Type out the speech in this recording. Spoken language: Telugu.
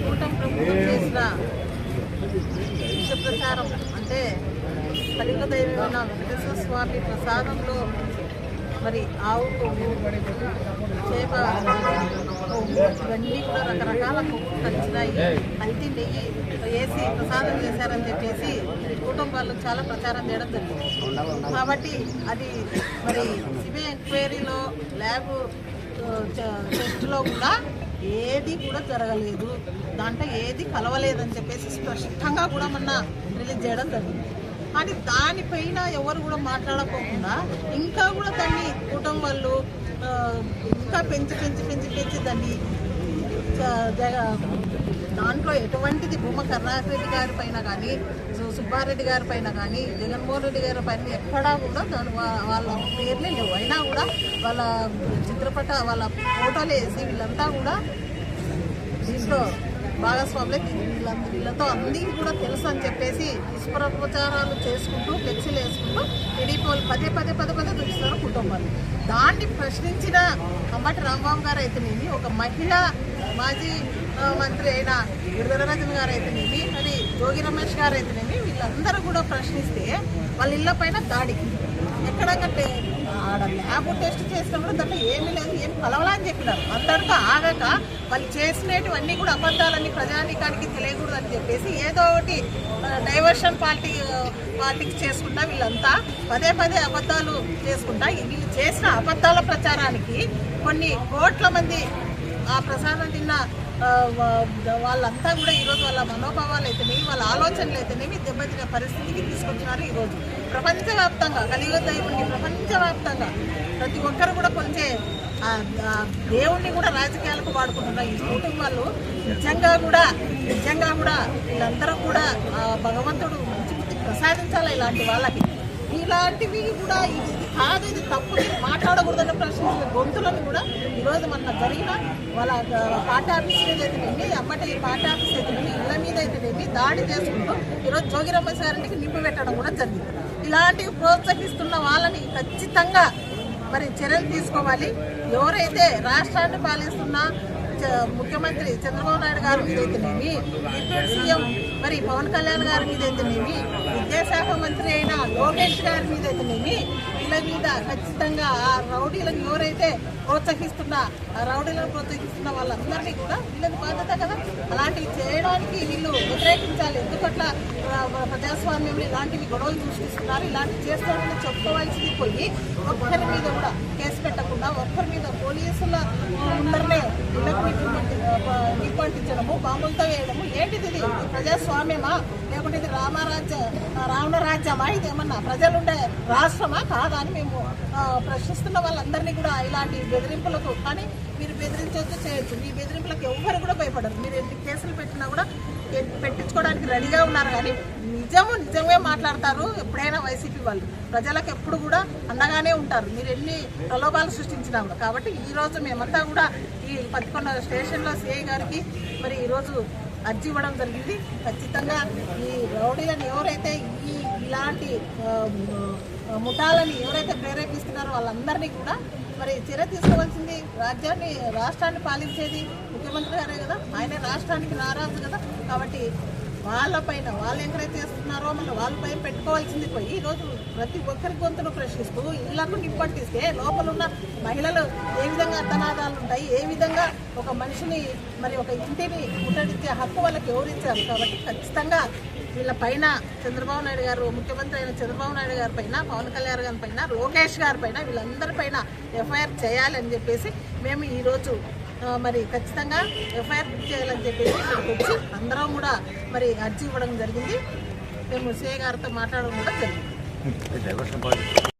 కూటమి ప్రభుత్వం చేసిన విష ప్రచారం అంటే కలియుగ దైవమైన వెంకటేశ్వర స్వామి ప్రసాదంలో మరి ఆవు కొవ్వు చేప కొవ్వు ఇవన్నీ కూడా రకరకాల కొవ్వు కలిసినాయి కల్తీ నెయ్యి వేసి ప్రసాదం చేశారని చెప్పేసి కూటమి వాళ్ళు చాలా ప్రచారం చేయడం జరిగింది. కాబట్టి అది మరి సిబిఐ ఎంక్వైరీలో ల్యాబ్ టెస్ట్లో కూడా ఏది కూడా జరగలేదు. దాంట్లో ఏది కలవలేదని చెప్పేసి స్పష్టంగా కూడా మొన్న రిలీజ్ చేయడం జరిగింది. కానీ దానిపైన ఎవరు కూడా మాట్లాడకోకుండా ఇంకా కూడా దాన్ని కూటమి వాళ్ళు ఇంకా పెంచి పెంచి పెంచి పెంచి దాన్ని దాంట్లో ఎటువంటిది భూమ కర్ణాకరెడ్డి రెడ్డి గారి పైన కానీ సుబ్బారెడ్డి గారి పైన కానీ జగన్మోహన్ రెడ్డి గారి పైన ఎక్కడా కూడా దాని వాళ్ళ పేర్లే లేవు. అయినా కూడా వాళ్ళ చిత్రపట వాళ్ళ ఫోటోలు వేసి వీళ్ళంతా కూడా దీంట్లో భాగస్వాములే వీళ్ళందరూ వీళ్ళతో అందరికీ కూడా తెలుసు అని చెప్పేసి దుష్ప్రచారాలు చేసుకుంటూ ఫ్లెక్సీలు వేసుకుంటూ టీడీపీ వాళ్ళు పదే పదే పదే పదే చూపిస్తున్నారు కుటుంబాలు దాన్ని ప్రశ్నించిన కమ్మటి రాంబాబు గారు అయితేనేమి ఒక మహిళ మాజీ మంత్రి అయిన విడుదలరాజన్ గారు అయితేనేమి మరి జోగి రమేష్ గారు అయితేనేమి వీళ్ళందరూ కూడా ప్రశ్నిస్తే వాళ్ళ ఇళ్ళ పైన దాడి. ఎక్కడ ఆడ ల్యాబ్ టెస్ట్ చేసినప్పుడు దాంట్లో ఏమీ లేదు ఏం కలవలా అని చెప్పినారు. అంతటితో ఆగక వాళ్ళు చేసినటువన్నీ కూడా అబద్ధాలన్నీ ప్రజానీకానికి తెలియకూడదని చెప్పేసి ఏదో ఒకటి డైవర్షన్ పార్టీ పార్టీకి చేసుకుంటా వీళ్ళంతా పదే పదే అబద్ధాలు చేసుకుంటా వీళ్ళు చేసిన అబద్ధాల ప్రచారానికి కొన్ని కోట్ల మంది ఆ ప్రసాదం తిన్న వాళ్ళంతా కూడా ఈరోజు వాళ్ళ మనోభావాలు అయితేనేమి వాళ్ళ ఆలోచనలు అయితేనేమి దెబ్బతిన పరిస్థితికి తీసుకొచ్చినారు ఈరోజు ప్రపంచవ్యాప్తంగా కలియుగ దైవుడిని ప్రపంచవ్యాప్తంగా ప్రతి ఒక్కరు కూడా కొంచెం దేవుణ్ణి కూడా రాజకీయాలకు వాడుకుంటున్నారు ఈ కుటుంబాలు నిజంగా కూడా నిజంగా కూడా వీళ్ళందరూ కూడా భగవంతుడు మంచి బుద్ధి ప్రసాదించాలి ఇలాంటి వాళ్ళకి. ఇలాంటివి కూడా ఇది కాదు ఇది తప్పు మాట్లాడకూడదని ప్రశ్నించిన గొంతులను కూడా ఈరోజు మన జరిగిన వాళ్ళ పాఠాఫీస్ పార్టీ ఆఫీస్ మీద అయితేనేమి అమ్మటి ఈ పార్టీ ఆఫీస్ అయితేనేమి ఇళ్ళ మీద అయితేనేమి దాడి చేసుకుంటూ ఈరోజు జోగిరమ్మ సారింటికి నింపు పెట్టడం కూడా జరిగింది. ఇలాంటివి ప్రోత్సహిస్తున్న వాళ్ళని ఖచ్చితంగా మరి చర్యలు తీసుకోవాలి. ఎవరైతే రాష్ట్రాన్ని పాలిస్తున్న చ- ముఖ్యమంత్రి చంద్రబాబు నాయుడు గారి మీద అయితేనేమి డిప్యూటీ సీఎం మరి పవన్ కళ్యాణ్ గారి మీద అయితేనేమి విద్యాశాఖ మంత్రి గారి మీద అయితేనేమి వీళ్ళ మీద ఖచ్చితంగా ఆ రౌడీలను ఎవరైతే ప్రోత్సహిస్తున్న రౌడీలను ప్రోత్సహిస్తున్న వాళ్ళందరినీ కూడా వీళ్ళది బాధ్యత కదా? అలాంటివి చేయడానికి వీళ్ళు వ్యతిరేకించాలి. ఎందుకట్లా ప్రజాస్వామ్యం ప్రజాస్వామ్యంలో ఇలాంటివి గొడవలు సృష్టిస్తున్నారు? ఇలాంటివి చేస్తారని చెప్పుకోవాల్సింది పోయి ఒక్కరి మీద కూడా కేసు పెట్టకుండా ఒక్కరి మీద పోలీసుల అందరినీ ఇళ్ళకు నిప్పంటించడము బాంబులతో వేయడము ఏంటిది ఇది? ప్రజాస్వామ్యమా? లేకుంటే ఇది రామరాజ్య రావణ రాజ్యమా ఇది ఏమన్నా ప్రజలుండే రాష్ట్రమా? కాదా అని మేము ప్రశ్నిస్తున్న వాళ్ళందరినీ కూడా ఇలాంటి బెదిరింపులకు కానీ మీరు బెదిరించవచ్చు చేయొచ్చు. మీ బెదిరింపులకు ఎవ్వరు కూడా భయపడరు. మీరు ఎన్ని కేసులు పెట్టినా కూడా పెట్టించుకోవడానికి రెడీగా ఉన్నారు కానీ నిజము నిజమే మాట్లాడతారు ఎప్పుడైనా వైసీపీ వాళ్ళు. ప్రజలకు ఎప్పుడు కూడా అండగానే ఉంటారు. మీరు ఎన్ని ప్రలోభాలు సృష్టించినా కూడా. కాబట్టి ఈరోజు మేమంతా కూడా ఈ పదకొండ స్టేషన్లో సిఐ గారికి మరి ఈరోజు అర్జీ ఇవ్వడం జరిగింది. ఖచ్చితంగా ఈ రౌడీలను ఎవరైతే ఈ ఇలాంటి ముఠాలని ఎవరైతే ప్రేరేపిస్తున్నారో వాళ్ళందరినీ కూడా మరి చర్య తీసుకోవాల్సింది రాజ్యాన్ని రాష్ట్రాన్ని పాలించేది ముఖ్యమంత్రి గారే కదా. ఆయన రాష్ట్రానికి రారాదు కదా. కాబట్టి వాళ్ళపైన వాళ్ళు ఎంకరేజ్ చేస్తున్నారో మన వాళ్ళపై పెట్టుకోవాల్సింది పోయి ఈరోజు ప్రతి ఒక్కరి గొంతును ప్రశ్నిస్తూ ఇళ్ళకు నిప్పట్టిస్తే లోపల ఉన్న మహిళలు ఏ విధంగా అర్థనాదాలు ఉంటాయి ఏ విధంగా ఒక మనిషిని మరి ఒక ఇంటిని ముట్టడించే హక్కు వాళ్ళకి ఎవరిచ్చారు కాబట్టి ఖచ్చితంగా వీళ్ళ పైన చంద్రబాబు నాయుడు గారు ముఖ్యమంత్రి అయిన చంద్రబాబు నాయుడు గారి పైన పవన్ కళ్యాణ్ గారి పైన లోకేష్ గారి పైన వీళ్ళందరి పైన ఎఫ్ఐఆర్ చేయాలని చెప్పేసి మేము ఈరోజు మరి ఖచ్చితంగా ఎఫ్ఐఆర్ బుక్ చేయాలని చెప్పేసి ఇక్కడికి వచ్చి అందరం కూడా మరి అర్జీ ఇవ్వడం జరిగింది. మేము సే గారితో మాట్లాడడం కూడా జరిగింది. Hmm.